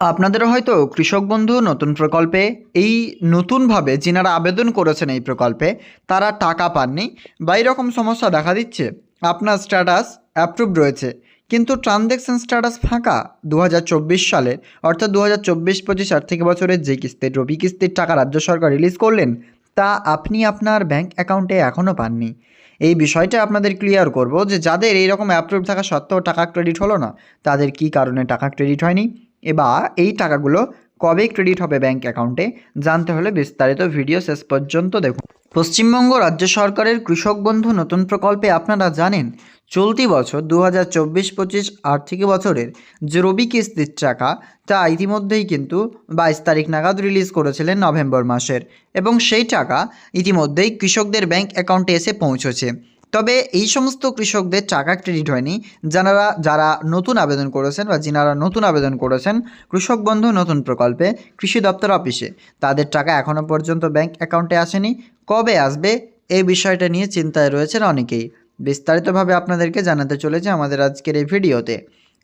আপনাদেরও হয়তো কৃষক বন্ধু, নতুন প্রকল্পে, এই নতুনভাবে যিনারা আবেদন করেছেন এই প্রকল্পে, তারা টাকা পাননি বা এরকম সমস্যা দেখা দিচ্ছে। আপনার স্ট্যাটাস অ্যাপ্রুভ রয়েছে। কিন্তু ট্রানজ্যাকশন স্ট্যাটাস ফাঁকা দু সালের অর্থাৎ দু হাজার চব্বিশ পঁচিশ আর্থিক বছরের যে কিস্তির রবি কিস্তির টাকা রাজ্য সরকার রিলিজ করলেন, তা আপনি আপনার ব্যাংক অ্যাকাউন্টে এখনও পাননি। এই বিষয়টা আপনাদের ক্লিয়ার করব যে যাদের এইরকম অ্যাপ্রুভ থাকা সত্ত্বেও টাকা ক্রেডিট হলো না, তাদের কি কারণে টাকা ক্রেডিট হয়নি? এবার এই টাকাগুলো কবে ক্রেডিট হবে ব্যাংক অ্যাকাউন্টে জানতে হলে বিস্তারিত ভিডিও শেষ পর্যন্ত দেখুন। পশ্চিমবঙ্গ রাজ্য সরকারের কৃষক বন্ধু নতুন প্রকল্পে আপনারা জানেন, চলতি বছর দু হাজার চব্বিশ পঁচিশ আর্থিক বছরের যে রবি কিস্তির টাকা, তা ইতিমধ্যেই কিন্তু বাইশ তারিখ নাগাদ রিলিজ করেছিলেন নভেম্বর মাসের এবং সেই টাকা ইতিমধ্যেই কৃষকদের ব্যাংক অ্যাকাউন্টে এসে পৌঁছেছে। তবে এই সমস্ত কৃষকদের টাকা ক্রেডিট হয়নি। যারা যারা নতুন আবেদন করেছেন বা যিনারা নতুন আবেদন করেছেন, কৃষক বন্ধু নতুন প্রকল্পে, কৃষি দপ্তর অফিসে, তাদের টাকা এখনও পর্যন্ত ব্যাংক অ্যাকাউন্টে আসেনি। কবে আসবে, এই বিষয়টা নিয়ে চিন্তায় রয়েছেন অনেকেই। বিস্তারিতভাবে আপনাদেরকে জানাতে চলেছে আমাদের আজকের এই ভিডিওতে।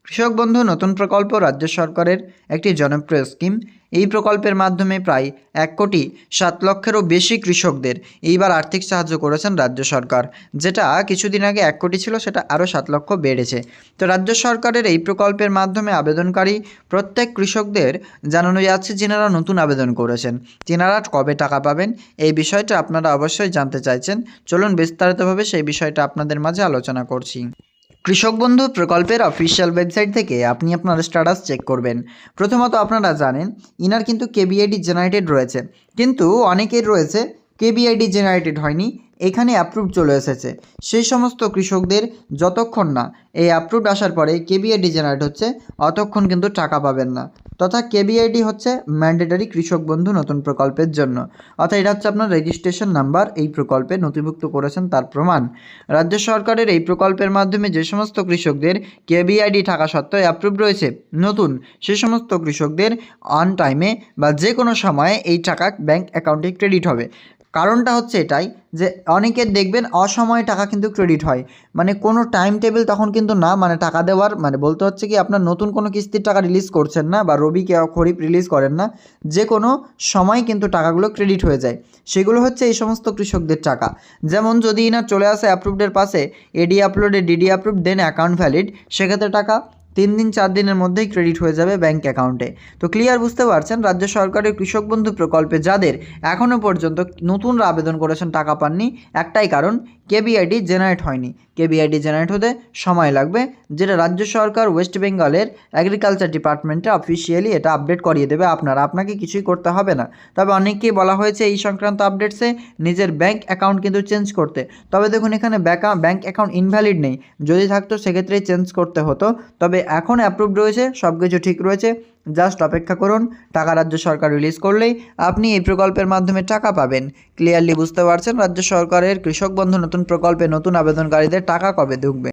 কৃষক বন্ধু, নতুন প্রকল্প রাজ্য সরকারের একটি জনপ্রিয় স্কিম। এই প্রকল্পের মাধ্যমে প্রায় এক কোটি সাত লক্ষেরও বেশি কৃষকদের এইবার আর্থিক সাহায্য করেছেন রাজ্য সরকার, যেটা কিছুদিন আগে এক কোটি ছিল, সেটা আরও সাত লক্ষ বেড়েছে। তো রাজ্য সরকারের এই প্রকল্পের মাধ্যমে আবেদনকারী প্রত্যেক কৃষকদের জানানো যাচ্ছে, যিনারা নতুন আবেদন করেছেন। তিনারা কবে টাকা পাবেন, এই বিষয়টা আপনারা অবশ্যই জানতে চাইছেন। চলুন বিস্তারিতভাবে সেই বিষয়টা আপনাদের মাঝে আলোচনা করছি। কৃষক বন্ধু প্রকল্পের অফিসিয়াল ওয়েবসাইট থেকে আপনি আপনার স্ট্যাটাস চেক করবেন। প্রথমত আপনারা জানেন, ইনার কিন্তু কেবিআইডি জেনারেটেড রয়েছে। কিন্তু অনেকের রয়েছে কেবিআইডি জেনারেটেড হয়নি। এখানে অ্যাপ্রুভ চলে এসেছে। সেই সমস্ত কৃষকদের যতক্ষণ না এই অ্যাপ্রুভ আসার পরে কেবিআইডি জেনারেট হচ্ছে, অতক্ষণ কিন্তু টাকা পাবেন না। তথা কেবিআইডি হচ্ছে ম্যান্ডেটারি কৃষক বন্ধু নতুন প্রকল্পের জন্য। অর্থাৎ এটা হচ্ছে আপনার রেজিস্ট্রেশন নাম্বার এই প্রকল্পে নথিভুক্ত করেছেন তার প্রমাণ। রাজ্য সরকারের এই প্রকল্পের মাধ্যমে যে সমস্ত কৃষকদের কেবিআইডি থাকা সত্ত্বেও অ্যাপ্রুভ রয়েছে, নতুন সে সমস্ত কৃষকদের অন টাইমে বা যে কোনো সময়ে এই টাকা ব্যাংক অ্যাকাউন্টে ক্রেডিট হবে। কারণটা হচ্ছে এটাই যে অনেকের দেখবেন অসময়ে টাকা কিন্তু ক্রেডিট হয়। মানে কোনো টাইম টেবিল তখন কিন্তু না মানে টাকা দেওয়ার মানে বলতে হচ্ছে কি আপনার নতুন কোনো কিস্তির টাকা রিলিজ করছেন না বা রবি খরিফ রিলিজ করেন না, যে কোনো সময় কিন্তু টাকাগুলো ক্রেডিট হয়ে যায়। সেগুলো হচ্ছে এই সমস্ত কৃষকদের টাকা। যেমন যদি না চলে আসে অ্যাপ্রুভডের পাশে এডি আপলোডে ডিডি অ্যাপ্রুভ দেন অ্যাকাউন্ট ভ্যালিড সেক্ষেত্রে টাকা তিন দিন, চার দিনের মধ্যেই ক্রেডিট হয়ে যাবে ব্যাংক অ্যাকাউন্টে তো ক্লিয়ার বুঝতে পারছেন? রাজ্য সরকারের কৃষক বন্ধু প্রকল্পে যাদের এখনও পর্যন্ত নতুনরা আবেদন করেছেন টাকা পাননি, একটাই কারণ কেবিআইডি জেনারেট হয়নি। কেবিআইডি জেনারেট হতে সময় লাগবে, যেটা রাজ্য সরকার ওয়েস্ট বেঙ্গলের অ্যাগ্রিকালচার ডিপার্টমেন্টে অফিসিয়ালি এটা আপডেট করিয়ে দেবে। আপনার, আপনাকে কিছুই করতে হবে না। তবে অনেককেই বলা হয়েছে এই সংক্রান্ত আপডেটসে নিজের ব্যাংক অ্যাকাউন্ট কিন্তু চেঞ্জ করতে। তবে দেখুন, এখানে ব্যাঙ্ক অ্যাকাউন্ট ইনভ্যালিড নেই। যদি থাকতো, সেক্ষেত্রেই চেঞ্জ করতে হতো। তবে এখন অ্যাপ্রুভড রয়েছে সব কিছু ঠিক রয়েছে। জাস্ট অপেক্ষা করুন, টাকা রাজ্য সরকার রিলিজ করলেই আপনি এই প্রকল্পের মাধ্যমে টাকা পাবেন। ক্লিয়ারলি বুঝতে পারছেন, রাজ্য সরকারের কৃষক বন্ধু নতুন প্রকল্পে নতুন আবেদনকারীদের টাকা কবে ঢুকবে?